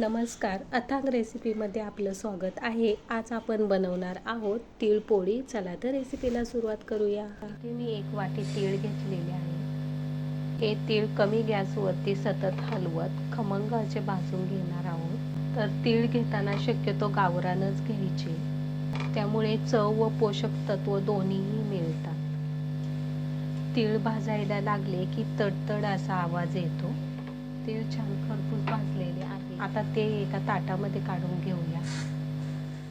नमस्कार. अथांग रेसिपीमध्ये आपलं स्वागत आहे. आज आपण बनवणार आहोत तिळपोळी चला तर रेसिपीला सुरुवात करूया. इथे मी एक वाटी तीळ घेतलेले आहे. हे तीळ कमी गॅसवरती सतत हलवत खमंग असे भाजून घेणार आहोत. तर तीळ घेताना शक्यतो गावरानच घ्यायचे. त्यामुळे चव व पोषक तत्व दोन्हीही मिळतात. तीळ भाजायला लागले की तडतड असा आवाज येतो. तीळ छान खरपूस भाज आता ते एका ताटामध्ये काढून घेऊया.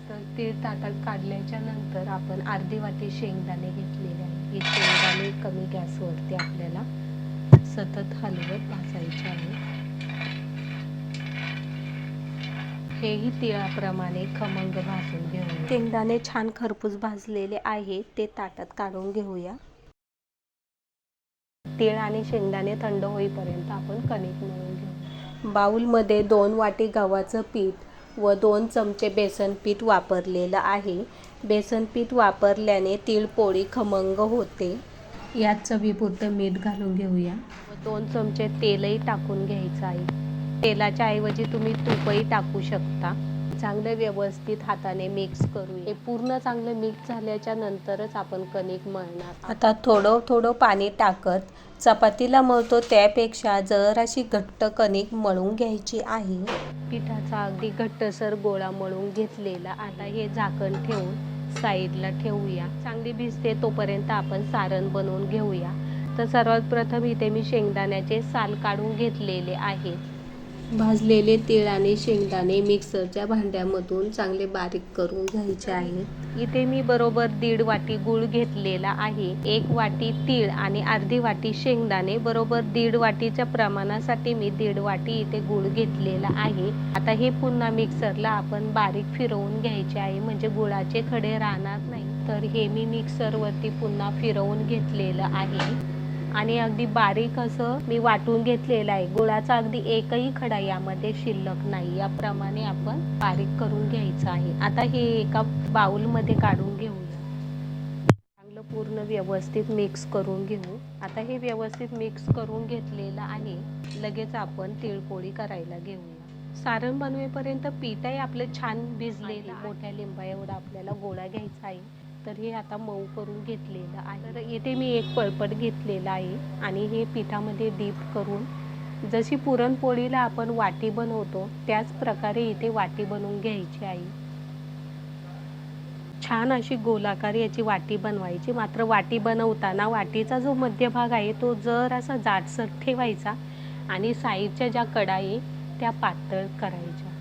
तर ते ताटात काढल्याच्या नंतर आपण अर्धी वाटी शेंगदाणे घेतलेले आहे हे शेंगदाणे कमी गॅसवरती आपल्याला सतत हलवत भाजायचे आहे हेही तिळाप्रमाणे खमंग भाजून घेऊया. शेंगदाणे छान खरपूस भाजलेले आहे ते ताटात काढून घेऊया. तीळ आणि शेंगदाणे थंड होईपर्यंत आपण कणिक मळून घेऊ बाऊलमध्ये दोन वाटी गव्हाचं पीठ व दोन चमचे बेसन पीठ वापरलेलं आहे. बेसन पीठ वापरल्याने तिळपोळी खमंग होते. यात चवीपुरतं मीठ घालून घेऊया. व दोन चमचे तेलही टाकून घ्यायचं आहे. तेलाच्या ऐवजी तुम्ही तूपही टाकू शकता. चांगलं व्यवस्थित हाताने मिक्स करू हे पूर्ण चांगलं मिक्स झाल्याच्या नंतरच आपण कणिक मळणार आता थोडं थोडं पाणी टाकत चपातीला मळतो त्यापेक्षा जराशी घट्ट कणिक मळून घ्यायची आहे. पिठाचा अगदी घट्टसर गोळा मळून घेतलेला. आता हे झाकण ठेवून साईडला ठेवूया. चांगली भिजते तोपर्यंत आपण सारण बनवून घेऊया. तर सर्वात प्रथम इथे मी शेंगदाण्याचे साल काढून घेतलेले आहेत. भाजलेले तीळ आणि शेंगदाणे मिक्सरच्या भांड्यामधून चांगले बारीक करून घ्यायचे आहेत. इथे मी बरोबर दीड वाटी गूळ घेतलेला आहे. एक वाटी तीळ आणि अर्धी वाटी शेंगदाणे. बरोबर दीड वाटीच्या प्रमाणासाठी मी दीड वाटी इथे गूळ घेतलेला आहे. आता हे पुन्हा मिक्सरला आपण बारीक फिरवून घ्यायचे आहे. म्हणजे गुळाचे खडे राहणार नाही. तर हे मी मिक्सरवरती पुन्हा फिरवून घेतलेलं आहे. आणि अगदी बारीक असं मी वाटून घेतलेलं आहे. गुळाचा अगदी एकही खडा यामध्ये शिल्लक नाही. याप्रमाणे आपण बारीक करून घ्यायचं आहे. आता हे एका बाउलमध्ये काढून घेऊया चांगलं पूर्ण व्यवस्थित मिक्स करून घेऊ. आता हे व्यवस्थित मिक्स करून घेतलेलं आहे. लगेच आपण तिळपोळी करायला घेऊया. सारण बनवेपर्यंत पीठही आपलं छान भिजलेलं मोठ्या लिंबा एवढा आपल्याला गोळा घ्यायचा आहे. तर हे आता मऊ करून घेतलेलं आहे. तर इथे मी एक पळपट घेतलेला आहे आणि हे पिठामध्ये डीप करून जशी पुरणपोळीला आपण वाटी बनवतो त्याच प्रकारे इथे वाटी बनवून घ्यायची आहे. छान अशी गोलाकार याची वाटी बनवायची. मात्र वाटी बनवताना वाटीचा जो मध्यभाग आहे तो जर असा जाडसर ठेवायचा आणि साईडच्या ज्या कडा आहे त्या पातळ करायच्या.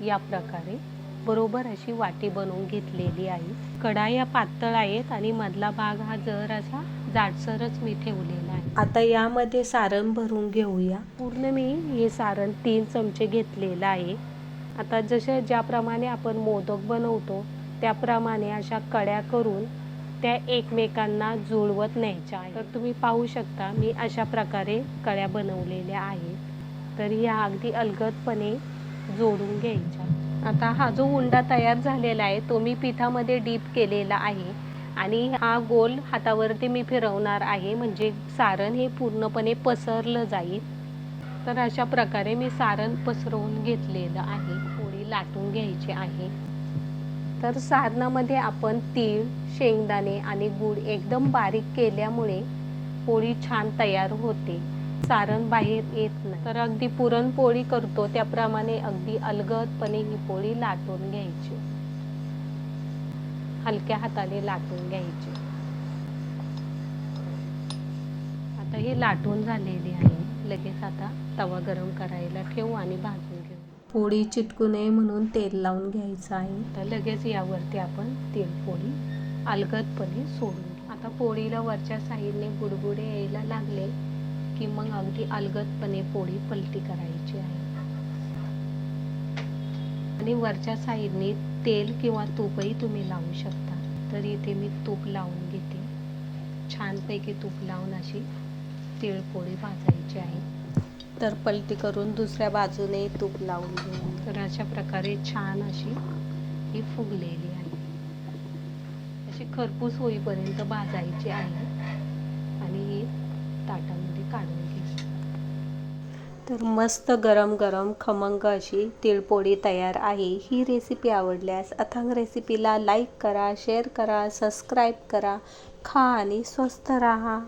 या प्रकारे बरोबर अशी वाटी बनवून घेतलेली आहे. कडा या पातळ आहेत आणि मधला भाग हा जर असा जाडसरच मी ठेवलेला आहे. आता यामध्ये सारण भरून घेऊया. पूर्ण मी हे सारण तीन चमचे घेतलेलं आहे. आता जसे ज्याप्रमाणे आपण मोदक बनवतो त्याप्रमाणे अशा कड्या करून त्या एकमेकांना जुळवत न्यायच्या आहेत. तर तुम्ही पाहू शकता मी अशा प्रकारे कड्या बनवलेल्या आहेत. तर या अगदी अलगदपणे जोडून घ्यायच्या. आता हा जो उंडा तयार झालेला आहे तो मी पिठामध्ये डीप केलेला आहे. आणि हा गोल हातावरती मी फिरवणार आहे म्हणजे सारण हे पूर्णपणे पसरलं जाईल. तर अशा प्रकारे मी सारण पसरवून घेतलेलं आहे. पोळी लाटून घ्यायची आहे. तर सारणामध्ये आपण तीळ शेंगदाणे आणि गूळ एकदम बारीक केल्यामुळे पोळी छान तयार होते. सारण बाहेर येत नाही. तर अगदी पुरणपोळी करतो त्याप्रमाणे अगदी अलगदपणे ही पोळी लाटून घ्यायची. हलक्या हाताने लाटून घ्यायची. आता ही लाटून झालेली आहे. लगेच आता तवा गरम करायला ठेवू आणि भाजून घेऊ. पोळी चिटकू नये म्हणून तेल लावून घ्यायचं आहे. तर लगेच यावरती आपण तेल पोळी अलगदपणे सोडून. आता पोळीला वरच्या साईडने बुडबुडे यायला लागले. की मग अगदी अलगदपणे पोळी पलटी करायची आहे. आणि वरच्या साईडने तेल किंवा तूपही तुम्ही लावू शकता. तर इथे मी तूप लावून घेते. छानपैकी तूप लावून अशी तिळपोळी भाजायची आहे. तर पलटी करून दुसऱ्या बाजूने तूप लावून घेऊ तर अशा प्रकारे छान अशी ही फुगलेली आहे. अशी खरपूस होईपर्यंत भाजायची आहे. आणि ही ताटामध्ये काढून घ्यायची तर मस्त गरम गरम खमंग अशी तिळपोळी तयार आहे. ही रेसिपी आवडल्यास अथांग रेसिपीला लाईक करा शेअर करा सबस्क्राईब करा. खा आणि स्वस्त राहा.